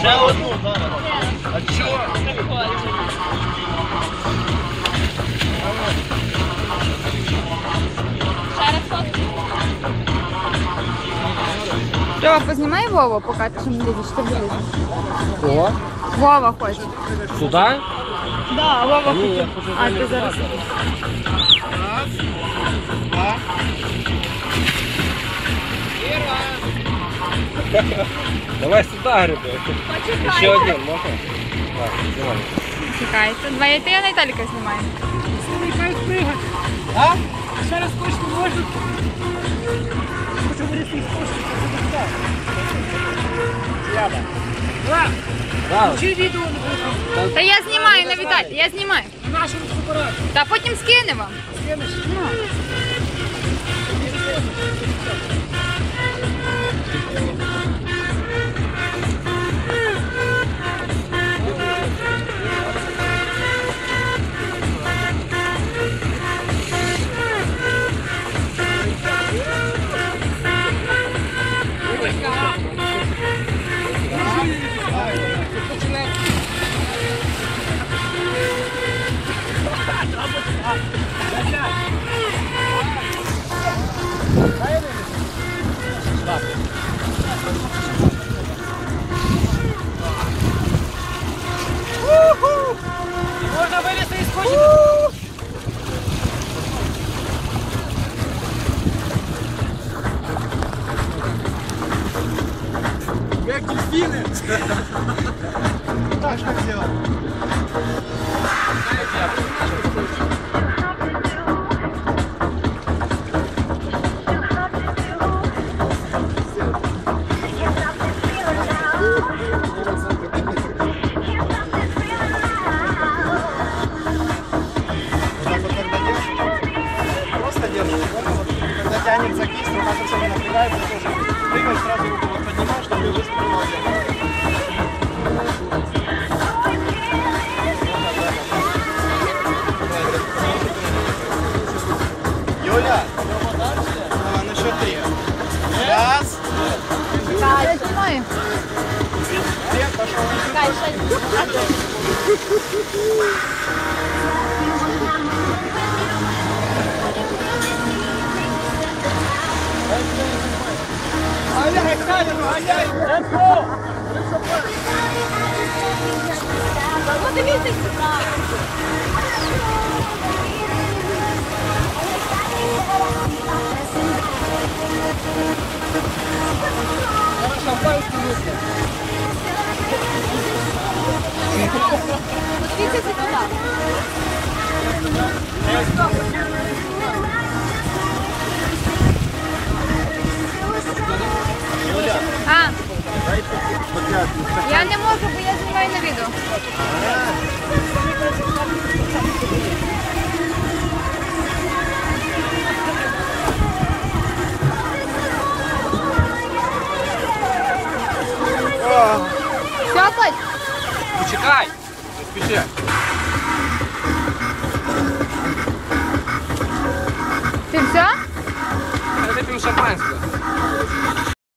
Ще одну зараз. А чого? Ще раз фотку. Льова, познімай Вову, поки ти ще не лізеш, ти вилізеш. Кого? Вова хоче. Сюда? Да, Вова Ні, я хотів. хочу А ти зараз. Давай сюда, гриби. Ще один, можна? Так, знімай. Чекайте. Давай ти я на Віталіка знімаю. А? Ще раз хочете можна? Хочу вирішити їх кошти. Два. Да, Чи відео не буде? Та я знімаю на Віталій, я знімаю. На нашому фотоапараті. Та потім скину вам. Скинеш? Ну. Можна вилізти із кошти? Как дельфины. Так как делать? Тянется кисть, вот так все напрягается, тоже прыгаешь, сразу вот поднимаешь, чтобы вверх. Юля, а, на три. Раз, я Olha a retalha, olha aí! É pô! Vou ter que segurar! Подивіться сюди. Подивіться сюди. А, я не можу, бо я знімаю на відео. Все, Коль? Почекай. Спіши. Ти все? Я вип'ємо шампанське.